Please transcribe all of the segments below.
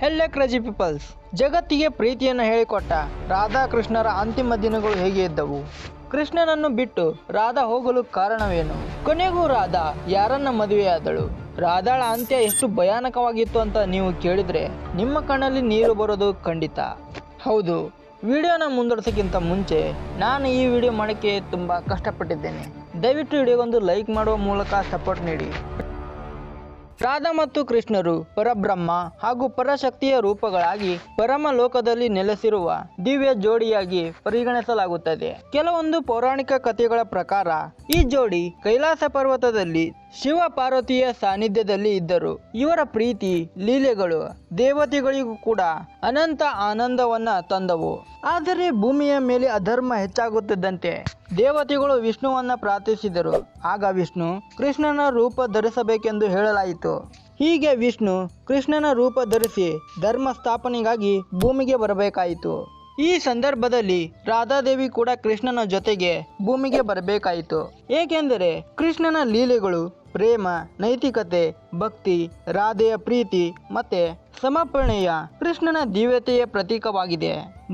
ಹೆಲ್ಲೆ ಕ್ರಜಿ people's ಜಗತ್ತಿಗೆ ಪ್ರೀತಿಯನ್ನು ಹೇಳಿಕೊಟ್ಟ ರಾಧಾಕೃಷ್ಣರ ಅಂತಿಮ ದಿನಗಳು ಹೇಗೆ ಇದ್ದವು? ಕೃಷ್ಣನನ್ನು ಬಿಟ್ಟು ರಾಧಾ ಹೋಗಲು ಕಾರಣವೇನು? ಕೊನೆಗೂ ರಾಧಾ ಯಾರನ್ನ ಮದುವೆಯಾದಳು? ರಾಧಾಳ ಅಂತ್ಯ ಎಷ್ಟು ಭಯಾನಕವಾಗಿತ್ತು ಅಂತ ನೀವು ಕೇಳಿದ್ರೆ ನಿಮ್ಮ ಕಣ್ಣಲ್ಲಿ ನೀರು ಬರೋದು ಖಂಡಿತ. ಹೌದು, ವಿಡಿಯೋನ ಮುಂದುವರ್ಸೋಕ್ಕಿಂತ ಮುಂಚೆ ನಾನು ಈ ವಿಡಿಯೋ ಮಾಡೋಕ್ಕೆ ತುಂಬ ಕಷ್ಟಪಟ್ಟಿದ್ದೇನೆ. ದಯವಿಟ್ಟು ವಿಡಿಯೋಗೊಂದು ಲೈಕ್ ಮಾಡುವ ಮೂಲಕ ಸಪೋರ್ಟ್ ನೀಡಿ. ರಾಧಾ ಮತ್ತು ಕೃಷ್ಣರು ಪರಬ್ರಹ್ಮ ಹಾಗೂ ಪರಶಕ್ತಿಯ ರೂಪಗಳಾಗಿ ಪರಮ ಲೋಕದಲ್ಲಿ ನೆಲೆಸಿರುವ ದಿವ್ಯ ಜೋಡಿಯಾಗಿ ಪರಿಗಣಿಸಲಾಗುತ್ತದೆ. ಕೆಲವೊಂದು ಪೌರಾಣಿಕ ಕಥೆಗಳ ಪ್ರಕಾರ, ಈ ಜೋಡಿ ಕೈಲಾಸ ಪರ್ವತದಲ್ಲಿ ಶಿವ ಪಾರ್ವತಿಯ ಸಾನ್ನಿಧ್ಯದಲ್ಲಿ ಇದ್ದರು. ಇವರ ಪ್ರೀತಿ, ಲೀಲೆಗಳು ದೇವತೆಗಳಿಗೂ ಕೂಡ ಅನಂತ ಆನಂದವನ್ನ ತಂದವು. ಆದರೆ ಭೂಮಿಯ ಮೇಲೆ ಅಧರ್ಮ ಹೆಚ್ಚಾಗುತ್ತಿದ್ದಂತೆ ದೇವತೆಗಳು ವಿಷ್ಣುವನ್ನ ಪ್ರಾರ್ಥಿಸಿದರು. ಆಗ ವಿಷ್ಣು ಕೃಷ್ಣನ ರೂಪ ಧರಿಸಬೇಕೆಂದು ಹೇಳಲಾಯಿತು. ಹೀಗೆ ವಿಷ್ಣು ಕೃಷ್ಣನ ರೂಪ ಧರಿಸಿ ಧರ್ಮ ಸ್ಥಾಪನೆಗಾಗಿ ಭೂಮಿಗೆ ಬರಬೇಕಾಯಿತು. ಈ ಸಂದರ್ಭದಲ್ಲಿ ರಾಧಾದೇವಿ ಕೂಡ ಕೃಷ್ಣನ ಜೊತೆಗೆ ಭೂಮಿಗೆ ಬರಬೇಕಾಯಿತು. ಏಕೆಂದರೆ ಕೃಷ್ಣನ ಲೀಲೆಗಳು ಪ್ರೇಮ, ನೈತಿಕತೆ, ಭಕ್ತಿ, ರಾಧೆಯ ಪ್ರೀತಿ ಮತ್ತೆ ಸಮರ್ಪಣೆಯ ಕೃಷ್ಣನ ದಿವ್ಯತೆಯ ಪ್ರತೀಕವಾಗಿದೆ.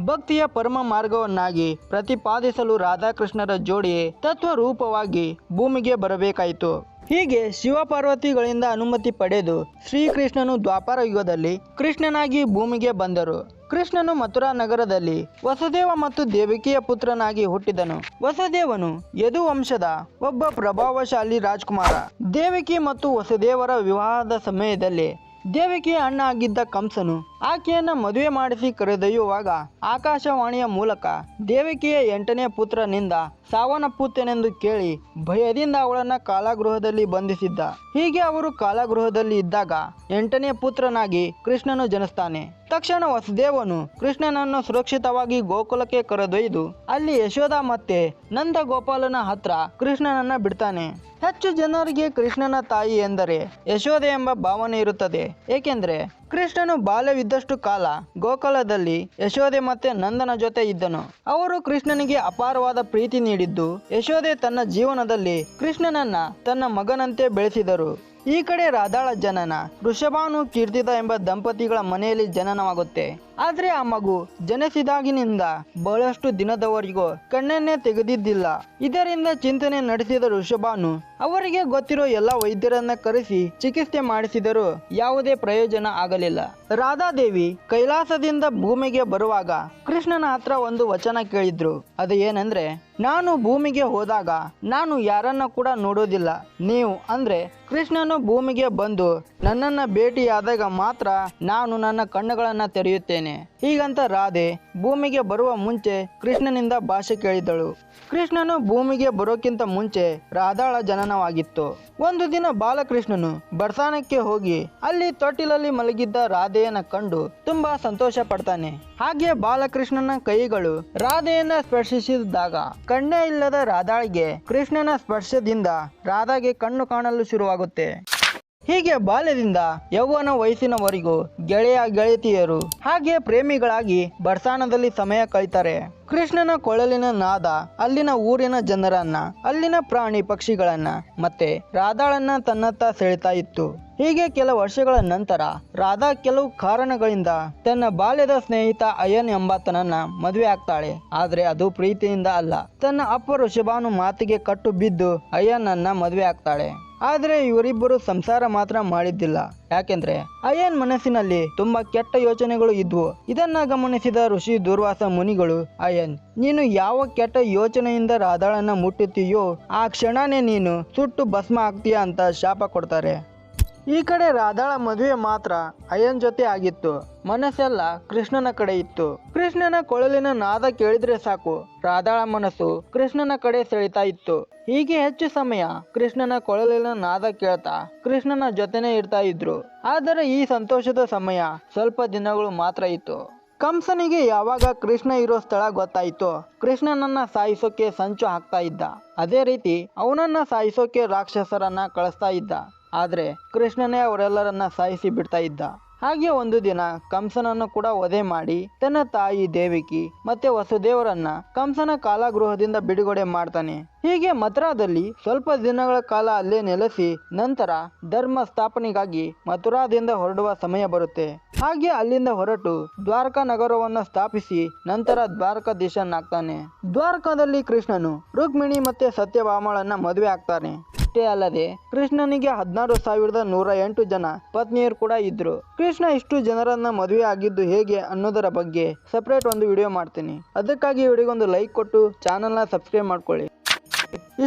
ಭಕ್ತಿಯ ಪರಮ ಮಾರ್ಗವನ್ನಾಗಿ ಪ್ರತಿಪಾದಿಸಲು ರಾಧಾಕೃಷ್ಣರ ಜೋಡಿ ತತ್ವ ರೂಪವಾಗಿ ಭೂಮಿಗೆ ಬರಬೇಕಾಯಿತು. ಹೀಗೆ ಶಿವಪಾರ್ವತಿಗಳಿಂದ ಅನುಮತಿ ಪಡೆದು ಶ್ರೀಕೃಷ್ಣನು ದ್ವಾಪರ ಯುಗದಲ್ಲಿ ಕೃಷ್ಣನಾಗಿ ಭೂಮಿಗೆ ಬಂದರು. ಕೃಷ್ಣನು ಮಥುರಾ ನಗರದಲ್ಲಿ ವಸುದೇವ ಮತ್ತು ದೇವಿಕೆಯ ಪುತ್ರನಾಗಿ ಹುಟ್ಟಿದನು. ವಸುದೇವನು ಯದು ವಂಶದ ಒಬ್ಬ ಪ್ರಭಾವಶಾಲಿ ರಾಜ್ಕುಮಾರ. ದೇವಕಿ ಮತ್ತು ವಸುದೇವರ ವಿವಾಹದ ಸಮಯದಲ್ಲಿ ದೇವಕಿಯ ಅಣ್ಣ ಆಗಿದ್ದ ಕಂಸನು ಆಕೆಯನ್ನ ಮದುವೆ ಮಾಡಿಸಿ ಕರೆದೊಯ್ಯುವಾಗ ಆಕಾಶವಾಣಿಯ ಮೂಲಕ ದೇವಿಕೆಯ ಎಂಟನೇ ಪುತ್ರನಿಂದ ಸಾವನ್ನಪ್ಪುತ್ತೇನೆಂದು ಕೇಳಿ ಭಯದಿಂದ ಅವಳನ್ನ ಕಾಲಾಗೃಹದಲ್ಲಿ ಬಂಧಿಸಿದ್ದ. ಹೀಗೆ ಅವರು ಕಾಲಾಗೃಹದಲ್ಲಿ ಇದ್ದಾಗ ಎಂಟನೇ ಪುತ್ರನಾಗಿ ಕೃಷ್ಣನು ಜನಿಸ್ತಾನೆ. ತಕ್ಷಣ ವಸುದೇವನು ಕೃಷ್ಣನನ್ನು ಸುರಕ್ಷಿತವಾಗಿ ಗೋಕುಲಕ್ಕೆ ಕರೆದೊಯ್ದು, ಅಲ್ಲಿ ಯಶೋಧ ಮತ್ತೆ ನಂದ ಗೋಪಾಲನ ಹತ್ರ ಕೃಷ್ಣನನ್ನ ಬಿಡ್ತಾನೆ. ಹೆಚ್ಚು ಜನರಿಗೆ ಕೃಷ್ಣನ ತಾಯಿ ಎಂದರೆ ಯಶೋದೆ ಎಂಬ ಭಾವನೆ ಇರುತ್ತದೆ. ಏಕೆಂದ್ರೆ ಕೃಷ್ಣನು ಬಾಲ್ಯವಿದ್ದಷ್ಟು ಕಾಲ ಗೋಕುಲದಲ್ಲಿ ಯಶೋದೆ ಮತ್ತೆ ನಂದನ ಜೊತೆ ಇದ್ದನು. ಅವರು ಕೃಷ್ಣನಿಗೆ ಅಪಾರವಾದ ಪ್ರೀತಿ ನೀಡಿದ್ದು, ಯಶೋಧೆ ತನ್ನ ಜೀವನದಲ್ಲಿ ಕೃಷ್ಣನನ್ನ ತನ್ನ ಮಗನಂತೆ ಬೆಳೆಸಿದರು. ಈ ಕಡೆ ರಾಧಾಳ ಜನನ ವೃಷಭಾನು ಕೀರ್ತಿತ ಎಂಬ ದಂಪತಿಗಳ ಮನೆಯಲ್ಲಿ ಜನನವಾಗುತ್ತೆ. ಆದ್ರೆ ಆ ಮಗು ಜನಿಸಿದಾಗಿನಿಂದ ಬಹಳಷ್ಟು ದಿನದವರೆಗೂ ಕಣ್ಣನ್ನೇ ತೆಗೆದಿದ್ದಿಲ್ಲ. ಇದರಿಂದ ಚಿಂತನೆ ನಡೆಸಿದ ಋಷಭಾನು, ಅವರಿಗೆ ಗೊತ್ತಿರೋ ಎಲ್ಲ ವೈದ್ಯರನ್ನ ಕರೆಸಿ ಚಿಕಿತ್ಸೆ ಮಾಡಿಸಿದರೂ ಯಾವುದೇ ಪ್ರಯೋಜನ ಆಗಲಿಲ್ಲ. ರಾಧಾದೇವಿ ಕೈಲಾಸದಿಂದ ಭೂಮಿಗೆ ಬರುವಾಗ ಕೃಷ್ಣನ ಹತ್ರ ಒಂದು ವಚನ ಕೇಳಿದ್ರು. ಅದು ಏನಂದ್ರೆ, ನಾನು ಭೂಮಿಗೆ ಹೋದಾಗ ನಾನು ಯಾರನ್ನ ಕೂಡ ನೋಡೋದಿಲ್ಲ. ನೀವು ಅಂದ್ರೆ ಕೃಷ್ಣನು ಭೂಮಿಗೆ ಬಂದು ನನ್ನನ್ನ ಭೇಟಿಯಾದಾಗ ಮಾತ್ರ ನಾನು ನನ್ನ ಕಣ್ಣುಗಳನ್ನ ತೆರೆಯುತ್ತೇನೆ. ಹೀಗಂತ ರಾಧೆ ಭೂಮಿಗೆ ಬರುವ ಮುಂಚೆ ಕೃಷ್ಣನಿಂದ ಭಾಷೆ ಕೇಳಿದಳು. ಕೃಷ್ಣನು ಭೂಮಿಗೆ ಬರೋಕ್ಕಿಂತ ಮುಂಚೆ ರಾಧಾಳ ಜನನವಾಗಿತ್ತು. ಒಂದು ದಿನ ಬಾಲಕೃಷ್ಣನು ಬರ್ಸಾನಕ್ಕೆ ಹೋಗಿ ಅಲ್ಲಿ ತೊಟ್ಟಿಲಲ್ಲಿ ಮಲಗಿದ್ದ ರಾಧೆಯನ್ನ ಕಂಡು ತುಂಬಾ ಸಂತೋಷ ಪಡ್ತಾನೆ. ಹಾಗೆ ಬಾಲಕೃಷ್ಣನ ಕೈಗಳು ರಾಧೆಯನ್ನ ಸ್ಪರ್ಶಿಸಿದಾಗ ಕಣ್ಣೇ ಇಲ್ಲದ ರಾಧಾಳಿಗೆ ಕೃಷ್ಣನ ಸ್ಪರ್ಶದಿಂದ ರಾಧಾಗೆ ಕಣ್ಣು ಕಾಣಲು ಶುರುವಾಗುತ್ತೆ. ಹೀಗೆ ಬಾಲ್ಯದಿಂದ ಯೌವನ ವಯಸ್ಸಿನವರೆಗೂ ಗೆಳೆಯ ಗೆಳತಿಯರು ಹಾಗೆ ಪ್ರೇಮಿಗಳಾಗಿ ಬರ್ಸಾಣದಲ್ಲಿ ಸಮಯ ಕಳಿತಾರೆ. ಕೃಷ್ಣನ ಕೊಳಲಿನ ನಾದ ಅಲ್ಲಿನ ಊರಿನ ಜನರನ್ನ, ಅಲ್ಲಿನ ಪ್ರಾಣಿ ಪಕ್ಷಿಗಳನ್ನ ಮತ್ತೆ ರಾಧಾಳನ್ನ ತನ್ನತ್ತ ಸೆಳೆತಾ ಇತ್ತು. ಹೀಗೆ ಕೆಲ ವರ್ಷಗಳ ನಂತರ ರಾಧಾ ಕೆಲವು ಕಾರಣಗಳಿಂದ ತನ್ನ ಬಾಲ್ಯದ ಸ್ನೇಹಿತ ಅಯ್ಯನ್ ಎಂಬಾತನನ್ನ ಮದುವೆ ಆಗ್ತಾಳೆ. ಆದ್ರೆ ಅದು ಪ್ರೀತಿಯಿಂದ ಅಲ್ಲ. ತನ್ನ ಅಪ್ಪ ಋಷಭಾನು ಮಾತಿಗೆ ಕಟ್ಟು ಬಿದ್ದು ಅಯ್ಯನನ್ನ ಮದುವೆ ಆಗ್ತಾಳೆ. ಆದ್ರೆ ಇವರಿಬ್ಬರು ಸಂಸಾರ ಮಾತ್ರ ಮಾಡಿದ್ದಿಲ್ಲ. ಯಾಕೆಂದ್ರೆ ಅಯ್ಯನ್ ಮನಸ್ಸಿನಲ್ಲಿ ತುಂಬಾ ಕೆಟ್ಟ ಯೋಚನೆಗಳು ಇದ್ವು. ಇದನ್ನ ಗಮನಿಸಿದ ಋಷಿ ದುರ್ವಾಸ ಮುನಿಗಳು, ಅಯ್ಯನ್, ನೀನು ಯಾವ ಕೆಟ್ಟ ಯೋಚನೆಯಿಂದ ರಾಧಾಳನ್ನ ಮುಟ್ಟುತ್ತೀಯೋ, ಆ ಕ್ಷಣನೇ ನೀನು ಸುಟ್ಟು ಭಸ್ಮ ಆಗ್ತೀಯ ಅಂತ ಶಾಪ ಕೊಡ್ತಾರೆ. ಈ ಕಡೆ ರಾಧಾಳ ಮದುವೆ ಮಾತ್ರ ಅಯ್ಯನ್ ಜೊತೆ ಆಗಿತ್ತು. ಮನಸ್ಸೆಲ್ಲ ಕೃಷ್ಣನ ಕಡೆ ಇತ್ತು. ಕೃಷ್ಣನ ಕೊಳಲಿನ ನಾದ ಕೇಳಿದ್ರೆ ಸಾಕು. ರಾಧಾಳ ಮನಸ್ಸು ಕೃಷ್ಣನ ಕಡೆ ಸೆಳಿತಾ ಇತ್ತು. ಹೀಗೆ ಹೆಚ್ಚು ಸಮಯ ಕೃಷ್ಣನ ಕೊಳಲಿನ ನಾದ ಕೇಳ್ತಾ ಕೃಷ್ಣನ ಜೊತೆನೇ ಇರ್ತಾ ಇದ್ರು. ಆದರೆ ಈ ಸಂತೋಷದ ಸಮಯ ಸ್ವಲ್ಪ ದಿನಗಳು ಮಾತ್ರ ಇತ್ತು. ಕಂಸನಿಗೆ ಯಾವಾಗ ಕೃಷ್ಣ ಇರೋ ಸ್ಥಳ ಗೊತ್ತಾಯಿತು. ಕೃಷ್ಣನನ್ನ ಸಾಯಿಸೋಕೆ ಸಂಚು ಹಾಕ್ತಾ ಇದ್ದ. ಅದೇ ರೀತಿ ಅವನನ್ನ ಸಾಯಿಸೋಕೆ ರಾಕ್ಷಸರನ್ನ ಕಳಿಸ್ತಾ ಇದ್ದ. ಆದರೆ ಕೃಷ್ಣನೇ ಅವರೆಲ್ಲರನ್ನ ಸಾಯಿಸಿ ಬಿಡ್ತಾ ಇದ್ದ. ಹಾಗೆ ಒಂದು ದಿನ ಕಂಸನನ್ನು ಕೂಡ ವಧೆ ಮಾಡಿ ತನ್ನ ತಾಯಿ ದೇವಿಕಿ ಮತ್ತೆ ವಸುದೇವರನ್ನ ಕಂಸನ ಕಾಲಾಗೃಹದಿಂದ ಬಿಡುಗಡೆ ಮಾಡ್ತಾನೆ. ಹೀಗೆ ಮಥುರಾದಲ್ಲಿ ಸ್ವಲ್ಪ ದಿನಗಳ ಕಾಲ ಅಲ್ಲೇ ನೆಲೆಸಿ ನಂತರ ಧರ್ಮ ಸ್ಥಾಪನೆಗಾಗಿ ಮಥುರಾದಿಂದ ಹೊರಡುವ ಸಮಯ ಬರುತ್ತೆ. ಹಾಗೆ ಅಲ್ಲಿಂದ ಹೊರಟು ದ್ವಾರಕಾ ನಗರವನ್ನ ಸ್ಥಾಪಿಸಿ ನಂತರ ದ್ವಾರಕಾಧೀಶನಾಗ್ತಾನೆ ದ್ವಾರಕಾದಲ್ಲಿ ಕೃಷ್ಣನು ರುಕ್ಮಿಣಿ ಮತ್ತೆ ಸತ್ಯಭಾಮಳನ್ನ ಮದುವೆ ಆಗ್ತಾನೆ. ಅಷ್ಟೇ ಅಲ್ಲದೆ ಕೃಷ್ಣನಿಗೆ ಹದಿನಾರು ಸಾವಿರದ ನೂರ ಎಂಟು ಜನ ಪತ್ನಿಯರು ಕೂಡ ಇದ್ರು. ಕೃಷ್ಣ ಇಷ್ಟು ಜನರನ್ನ ಮದುವೆ ಆಗಿದ್ದು ಹೇಗೆ ಅನ್ನೋದರ ಬಗ್ಗೆ ಸಪರೇಟ್ ಒಂದು ವಿಡಿಯೋ ಮಾಡ್ತೀನಿ. ಅದಕ್ಕಾಗಿ ಒಂದು ಲೈಕ್ ಕೊಟ್ಟು ಚಾನಲ್ನ ಸಬ್ಸ್ಕ್ರೈಬ್ ಮಾಡ್ಕೊಳ್ಳಿ.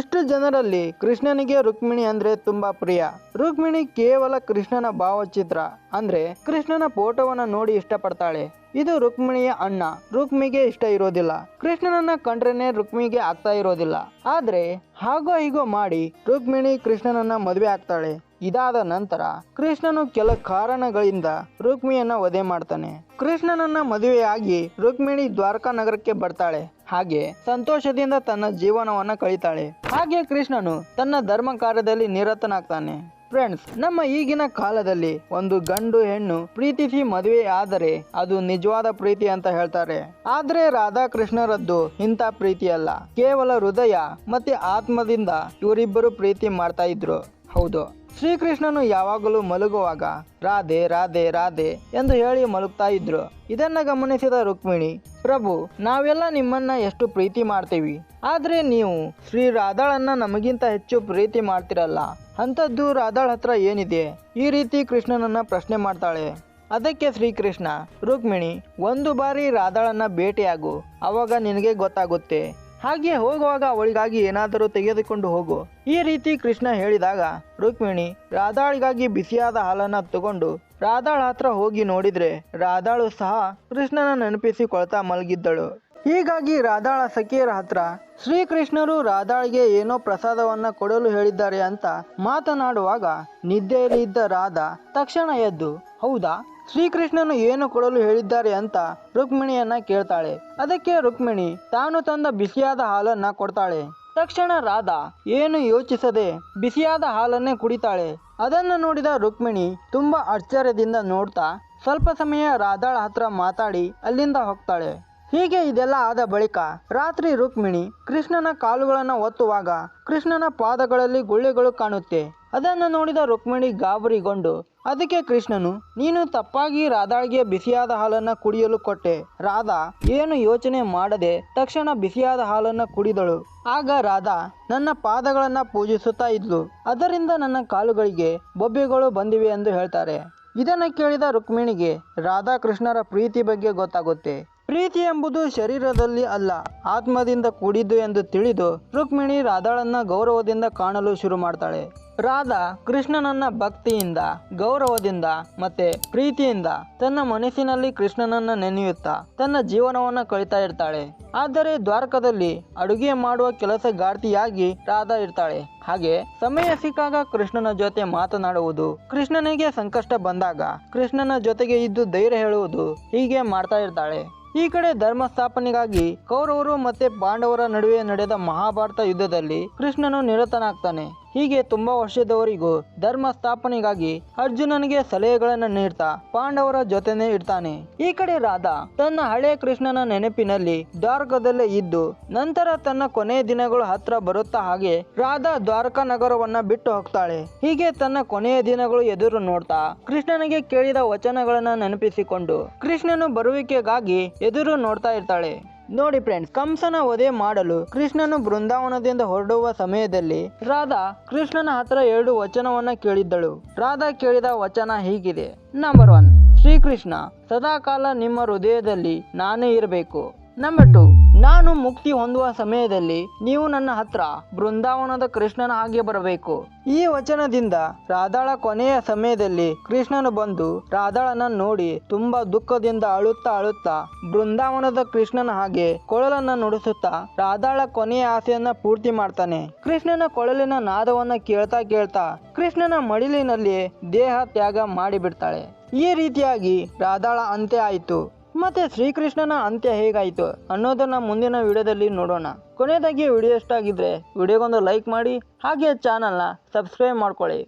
ಇಷ್ಟು ಜನರಲ್ಲಿ ಕೃಷ್ಣನಿಗೆ ರುಕ್ಮಿಣಿ ಅಂದ್ರೆ ತುಂಬಾ ಪ್ರಿಯ. ರುಕ್ಮಿಣಿ ಕೇವಲ ಕೃಷ್ಣನ ಭಾವಚಿತ್ರ ಅಂದ್ರೆ ಕೃಷ್ಣನ ಫೋಟೋವನ್ನ ನೋಡಿ ಇಷ್ಟಪಡ್ತಾಳೆ. ಇದು ರುಕ್ಮಿಣಿಯ ಅಣ್ಣ. ರುಕ್ಮಿಗೆ ಇಷ್ಟ ಇರೋದಿಲ್ಲ. ಕೃಷ್ಣನನ್ನ ಕಂಡ್ರೇನೆ ರುಕ್ಮಿಗೆ ಆಗ್ತಾ ಇರೋದಿಲ್ಲ. ಆದ್ರೆ ಹಾಗೋ ಹೀಗೋ ಮಾಡಿ ರುಕ್ಮಿಣಿ ಕೃಷ್ಣನನ್ನ ಮದುವೆ ಆಗ್ತಾಳೆ. ಇದಾದ ನಂತರ ಕೃಷ್ಣನು ಕೆಲ ಕಾರಣಗಳಿಂದ ರುಕ್ಮಿಯನ್ನ ವಧೆ ಮಾಡ್ತಾನೆ. ಕೃಷ್ಣನನ್ನ ಮದುವೆಯಾಗಿ ರುಕ್ಮಿಣಿ ದ್ವಾರಕಾ ನಗರಕ್ಕೆ ಬರ್ತಾಳೆ. ಹಾಗೆ ಸಂತೋಷದಿಂದ ತನ್ನ ಜೀವನವನ್ನ ಕಳಿತಾಳೆ. ಹಾಗೆ ಕೃಷ್ಣನು ತನ್ನ ಧರ್ಮ ಕಾರ್ಯದಲ್ಲಿ ನಿರತನಾಗ್ತಾನೆ. ಫ್ರೆಂಡ್ಸ್ ನಮ್ಮ ಈಗಿನ ಕಾಲದಲ್ಲಿ ಒಂದು ಗಂಡು ಹೆಣ್ಣು ಪ್ರೀತಿಸಿ ಮದುವೆ ಆದರೆ ಅದು ನಿಜವಾದ ಪ್ರೀತಿ ಅಂತ ಹೇಳ್ತಾರೆ. ಆದ್ರೆ ರಾಧಾಕೃಷ್ಣರದ್ದು ಇಂಥ ಪ್ರೀತಿ ಅಲ್ಲ. ಕೇವಲ ಹೃದಯ ಮತ್ತೆ ಆತ್ಮದಿಂದ ಇವರಿಬ್ಬರು ಪ್ರೀತಿ ಮಾಡ್ತಾ ಇದ್ರು. ಹೌದು. ಶ್ರೀಕೃಷ್ಣನು ಯಾವಾಗಲೂ ಮಲಗುವಾಗ, ರಾಧೆ ರಾಧೆ ರಾಧೆ ಎಂದು ಹೇಳಿ ಮಲಗ್ತಾ ಇದ್ರು. ಇದನ್ನ ಗಮನಿಸಿದ ರುಕ್ಮಿಣಿ, ಪ್ರಭು, ನಾವೆಲ್ಲ ನಿಮ್ಮನ್ನ ಎಷ್ಟು ಪ್ರೀತಿ ಮಾಡ್ತೀವಿ. ಆದ್ರೆ ನೀವು ಶ್ರೀ ರಾಧಾಳನ್ನ ನಮಗಿಂತ ಹೆಚ್ಚು ಪ್ರೀತಿ ಮಾಡ್ತಿರಲ್ಲ. ಅಂಥದ್ದು ರಾಧಾಳ ಹತ್ರ ಏನಿದೆ? ಈ ರೀತಿ ಕೃಷ್ಣನನ್ನ ಪ್ರಶ್ನೆ ಮಾಡ್ತಾಳೆ. ಅದಕ್ಕೆ ಶ್ರೀಕೃಷ್ಣ, ರುಕ್ಮಿಣಿ, ಒಂದು ಬಾರಿ ರಾಧಾಳನ್ನ ಭೇಟಿಯಾಗು. ಅವಾಗ ನಿನಗೆ ಗೊತ್ತಾಗುತ್ತೆ. ಹಾಗೆ ಹೋಗುವಾಗ ಅವಳಿಗಾಗಿ ಏನಾದರೂ ತೆಗೆದುಕೊಂಡು ಹೋಗು. ಈ ರೀತಿ ಕೃಷ್ಣ ಹೇಳಿದಾಗ, ರುಕ್ಮಿಣಿ, ರಾಧಾಳಿಗಾಗಿ ಬಿಸಿಯಾದ ಹಾಲನ್ನು ತಗೊಂಡು ರಾಧಾಳ ಹತ್ರ ಹೋಗಿ ನೋಡಿದ್ರೆ ರಾಧಾಳು ಸಹ ಕೃಷ್ಣನ ನೆನಪಿಸಿಕೊಳ್ತಾ ಮಲಗಿದ್ದಳು. ಹೀಗಾಗಿ ರಾಧಾಳ ಸಖಿಯರ ಹತ್ರ, ಶ್ರೀಕೃಷ್ಣರು ರಾಧಾಳಿಗೆ ಏನೋ ಪ್ರಸಾದವನ್ನ ಕೊಡಲು ಹೇಳಿದ್ದಾರೆ ಅಂತ ಮಾತನಾಡುವಾಗ ನಿದ್ದೆಯಲ್ಲಿ ಇದ್ದ ರಾಧಾ ತಕ್ಷಣ ಎದ್ದು, ಹೌದಾ? ಶ್ರೀಕೃಷ್ಣನು ಏನು ಕೊಡಲು ಹೇಳಿದ್ದಾರೆ ಅಂತ ರುಕ್ಮಿಣಿಯನ್ನ ಕೇಳ್ತಾಳೆ. ಅದಕ್ಕೆ ರುಕ್ಮಿಣಿ, ತಾನು ತಂದ ಬಿಸಿಯಾದ ಹಾಲನ್ನ ಕೊಡ್ತಾಳೆ. ತಕ್ಷಣ ರಾಧಾ, ಏನು ಯೋಚಿಸದೆ ಬಿಸಿಯಾದ ಹಾಲನ್ನೇ ಕುಡಿತಾಳೆ. ಅದನ್ನು ನೋಡಿದ ರುಕ್ಮಿಣಿ ತುಂಬಾ ಆಶ್ಚರ್ಯದಿಂದ ನೋಡ್ತಾ ಸ್ವಲ್ಪ ಸಮಯ ರಾಧಾಳ ಹತ್ರ ಮಾತಾಡಿ ಅಲ್ಲಿಂದ ಹೋಗ್ತಾಳೆ. ಹೀಗೆ ಇದೆಲ್ಲ ಆದ ಬಳಿಕ ರಾತ್ರಿ ರುಕ್ಮಿಣಿ ಕೃಷ್ಣನ ಕಾಲುಗಳನ್ನು ಒತ್ತುವಾಗ ಕೃಷ್ಣನ ಪಾದಗಳಲ್ಲಿ ಗುಳ್ಳೆಗಳು ಕಾಣುತ್ತೆ. ಅದನ್ನು ನೋಡಿದ ರುಕ್ಮಿಣಿ ಗಾಬರಿಗೊಂಡು ಅದಕ್ಕೆ ಕೃಷ್ಣನು, ನೀನು ತಪ್ಪಾಗಿ ರಾಧಾಳಿಗೆ ಬಿಸಿಯಾದ ಹಾಲನ್ನ ಕುಡಿಯಲು ಕೊಟ್ಟೆ. ರಾಧಾ ಏನು ಯೋಚನೆ ಮಾಡದೆ ತಕ್ಷಣ ಬಿಸಿಯಾದ ಹಾಲನ್ನ ಕುಡಿದಳು. ಆಗ ರಾಧಾ ನನ್ನ ಪಾದಗಳನ್ನು ಪೂಜಿಸುತ್ತಾ ಇದ್ಲು. ಅದರಿಂದ ನನ್ನ ಕಾಲುಗಳಿಗೆ ಬೊಬ್ಬೆಗಳು ಬಂದಿವೆ ಎಂದು ಹೇಳ್ತಾರೆ. ಇದನ್ನು ಕೇಳಿದ ರುಕ್ಮಿಣಿಗೆ ರಾಧಾಕೃಷ್ಣರ ಪ್ರೀತಿ ಬಗ್ಗೆ ಗೊತ್ತಾಗುತ್ತೆ. ಪ್ರೀತಿ ಎಂಬುದು ಶರೀರದಲ್ಲಿ ಅಲ್ಲ, ಆತ್ಮದಿಂದ ಕೂಡಿದ್ದು ಎಂದು ತಿಳಿದು ರುಕ್ಮಿಣಿ ರಾಧಾಳನ್ನ ಗೌರವದಿಂದ ಕಾಣಲು ಶುರು ಮಾಡ್ತಾಳೆ. ರಾಧಾ ಕೃಷ್ಣನನ್ನ ಭಕ್ತಿಯಿಂದ, ಗೌರವದಿಂದ ಮತ್ತೆ ಪ್ರೀತಿಯಿಂದ ತನ್ನ ಮನಸ್ಸಿನಲ್ಲಿ ಕೃಷ್ಣನನ್ನ ನೆನೆಯುತ್ತಾ ತನ್ನ ಜೀವನವನ್ನ ಕಳಿತಾ ಇರ್ತಾಳೆ. ಆದರೆ ದ್ವಾರಕದಲ್ಲಿ ಅಡುಗೆ ಮಾಡುವ ಕೆಲಸಗಾರ್ತಿಯಾಗಿ ರಾಧಾ ಇರ್ತಾಳೆ. ಹಾಗೆ ಸಮಯ ಸಿಕ್ಕಾಗ ಕೃಷ್ಣನ ಜೊತೆ ಮಾತನಾಡುವುದು ಕೃಷ್ಣನಿಗೆ ಸಂಕಷ್ಟ ಬಂದಾಗ ಕೃಷ್ಣನ ಜೊತೆಗೆ ಇದ್ದು ಧೈರ್ಯ ಹೇಳುವುದು ಹೀಗೆ ಮಾಡ್ತಾ ಇರ್ತಾಳೆ. ಈ ಕಡೆ ಧರ್ಮ ಸ್ಥಾಪನೆಗಾಗಿ ಕೌರವರು ಮತ್ತೆ ಪಾಂಡವರ ನಡುವೆ ನಡೆದ ಮಹಾಭಾರತ ಯುದ್ಧದಲ್ಲಿ ಕೃಷ್ಣನು ನಿರತನಾಗ್ತಾನೆ. ಹೀಗೆ ತುಂಬಾ ವರ್ಷದವರೆಗೂ ಧರ್ಮ ಸ್ಥಾಪನೆಗಾಗಿ ಅರ್ಜುನನಿಗೆ ಸಲಹೆಗಳನ್ನು ನೀಡ್ತಾ ಪಾಂಡವರ ಜೊತೆನೇ ಇರ್ತಾನೆ. ಈ ಕಡೆ ರಾಧಾ ತನ್ನ ಹಳೆ ಕೃಷ್ಣನ ನೆನಪಿನಲ್ಲಿ ದ್ವಾರಕದಲ್ಲೇ ಇದ್ದು ನಂತರ ತನ್ನ ಕೊನೆಯ ದಿನಗಳು ಹತ್ರ ಬರುತ್ತಾ ಹಾಗೆ ರಾಧಾ ದ್ವಾರಕಾ ನಗರವನ್ನ ಬಿಟ್ಟು ಹೋಗ್ತಾಳೆ. ಹೀಗೆ ತನ್ನ ಕೊನೆಯ ದಿನಗಳು ಎದುರು ನೋಡ್ತಾ ಕೃಷ್ಣನಿಗೆ ಕೇಳಿದ ವಚನಗಳನ್ನ ನೆನಪಿಸಿಕೊಂಡು ಕೃಷ್ಣನು ಬರುವಿಕೆಗಾಗಿ ಎದುರು ನೋಡ್ತಾ ಇರ್ತಾಳೆ. ನೋಡಿ ಫ್ರೆಂಡ್ಸ್ ಕಂಸನ ವಧೆ ಮಾಡಲು ಕೃಷ್ಣನು ಬೃಂದಾವನದಿಂದ ಹೊರಡುವ ಸಮಯದಲ್ಲಿ ರಾಧಾ ಕೃಷ್ಣನ ಹತ್ರ ಎರಡು ವಚನವನ್ನ ಕೇಳಿದ್ದಳು. ರಾಧಾ ಕೇಳಿದ ವಚನ ಹೀಗಿದೆ. ನಂಬರ್ ಒನ್ ಶ್ರೀಕೃಷ್ಣ, ಸದಾಕಾಲ ನಿಮ್ಮ ಹೃದಯದಲ್ಲಿ ನಾನೇ ಇರಬೇಕು. ನಂಬರ್ ಟು ನಾನು ಮುಕ್ತಿ ಹೊಂದುವ ಸಮಯದಲ್ಲಿ ನೀವು ನನ್ನ ಹತ್ರ ಬೃಂದಾವನದ ಕೃಷ್ಣನ ಹಾಗೆ ಬರಬೇಕು. ಈ ವಚನದಿಂದ ರಾಧಾಳ ಕೊನೆಯ ಸಮಯದಲ್ಲಿ ಕೃಷ್ಣನು ಬಂದು ರಾಧಾಳನ ನೋಡಿ ತುಂಬಾ ದುಃಖದಿಂದ ಅಳುತ್ತಾ ಅಳುತ್ತಾ ಬೃಂದಾವನದ ಕೃಷ್ಣನ ಹಾಗೆ ಕೊಳಲನ್ನ ನುಡಿಸುತ್ತಾ ರಾಧಾಳ ಕೊನೆಯ ಆಸೆಯನ್ನ ಪೂರ್ತಿ ಮಾಡ್ತಾನೆ. ಕೃಷ್ಣನ ಕೊಳಲಿನ ನಾದವನ್ನ ಕೇಳ್ತಾ ಕೇಳ್ತಾ ಕೃಷ್ಣನ ಮಡಿಲಿನಲ್ಲಿ ದೇಹ ತ್ಯಾಗ ಮಾಡಿಬಿಡ್ತಾಳೆ. ಈ ರೀತಿಯಾಗಿ ರಾಧಾಳ ಅಂತ್ಯ ಆಯಿತು. ಮತ್ತೆ ಶ್ರೀಕೃಷ್ಣನ ಅಂತ್ಯ ಹೇಗಾಯಿತು ಅನ್ನೋದನ್ನ ಮುಂದಿನ ವಿಡಿಯೋದಲ್ಲಿ ನೋಡೋಣ. ಕೊನೆಯದಾಗಿ ವಿಡಿಯೋ ಇಷ್ಟ ಆಗಿದ್ರೆ ವಿಡಿಯೋಗೊಂದು ಲೈಕ್ ಮಾಡಿ ಹಾಗೆ ಚಾನಲ್ನ ಸಬ್ಸ್ಕ್ರೈಬ್ ಮಾಡ್ಕೊಳ್ಳಿ.